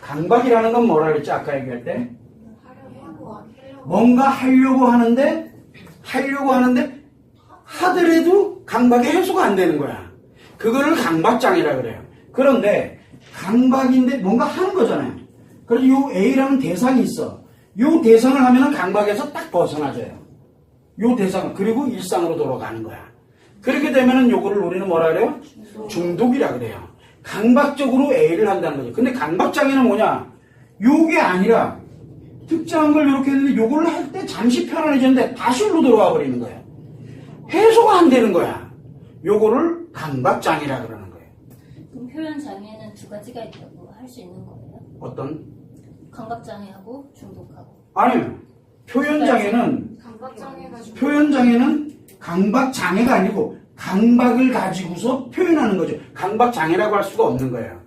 강박이라는 건 뭐라 그랬지 아까 얘기할 때 뭔가 하려고 하는데 하려고 하는데 하더라도 강박이 해소가 안 되는 거야. 그거를 강박장애라 그래요. 그런데 강박인데 뭔가 하는 거잖아요. 그래서 요 A라는 대상이 있어. 요 대상을 하면은 강박에서 딱 벗어나져요. 요 대상 그리고 일상으로 돌아가는 거야. 그렇게 되면은 요거를 우리는 뭐라 그래요? 중독이라 그래요. 강박적으로 A를 한다는 거죠. 근데 강박장애는 뭐냐? 요게 아니라 특정한 걸 이렇게 했는데 요걸 할 때 잠시 편안해졌는데 다시 일로 돌아와 버리는 거예요. 해소가 안 되는 거야. 요거를 강박장애라 그러는 거예요. 그럼 표현 장애는 두 가지가 있다고 할 수 있는 거예요? 어떤? 감각 장애하고 중독하고. 아니요. 표현 장애는 감각장애가 좀 표현 장애는 강박장애가 아니고 강박을 가지고서 표현하는 거죠. 강박 장애라고 할 수가 없는 거예요.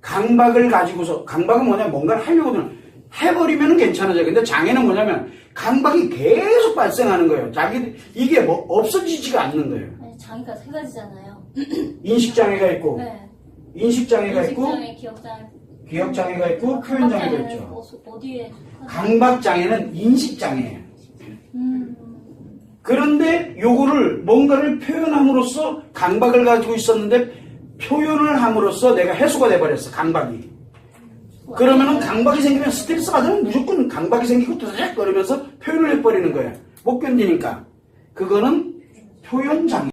강박을 가지고서 강박은 뭐냐 뭔가를 하려거든 해버리면 괜찮아져. 근데 장애는 뭐냐면 강박이 계속 발생하는 거예요. 자기 이게 뭐 없어지지가 않는 거예요. 아니 장애가 세 가지잖아요. 인식 장애가 있고 네. 인식 장애가 있고 인식장애, 기억 장애, 기억 장애가 있고 표현 장애가 있죠. 어, 어디에? 강박 장애는 인식 장애예요. 음, 그런데 요거를 뭔가를 표현함으로써 강박을 가지고 있었는데 표현을 함으로써 내가 해소가 돼버렸어 강박이. 그러면은 강박이 생기면 스트레스 받으면 무조건 강박이 생기고 두드렉 거리면서 표현을 해버리는 거예요. 못 견디니까. 그거는 표현 장애.